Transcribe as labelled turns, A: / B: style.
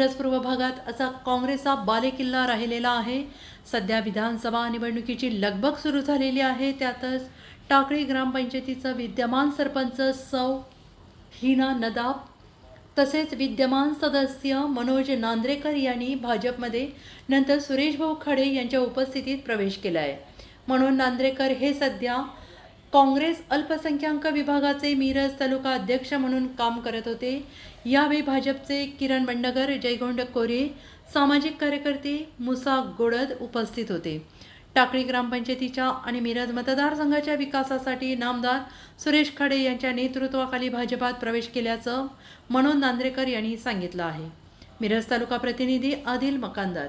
A: मिरज पूर्व भागात असा काँग्रेसचा बालेकिल्ला राहिलेला आहे. सध्या विधानसभा निवडणुकीची लगबग सुरू झालेली आहे. त्यातच टाकळी ग्रामपंचायतीचं विद्यमान सरपंच सौ हिना नदाब तसेच विद्यमान सदस्य मनोज नांद्रेकर यांनी भाजपमध्ये नंतर सुरेश भाऊ खडे यांच्या उपस्थितीत प्रवेश केला आहे म्हणून नांद्रेकर हे सध्या काँग्रेस अल्पसंख्याक विभागाचे मिरज तालुका अध्यक्ष म्हणून काम करत होते. यावेळी भाजपचे किरण बंडगर जयगोंड कोरे सामाजिक कार्यकर्ते मुसा गोडद उपस्थित होते. टाकळी ग्रामपंचायतीच्या आणि मिरज मतदारसंघाच्या विकासासाठी नामदार सुरेश खडे यांच्या नेतृत्वाखाली भाजपात प्रवेश केल्याचं मनोज नांद्रेकर यांनी सांगितलं आहे. मिरज तालुका प्रतिनिधी आदिल मकानदार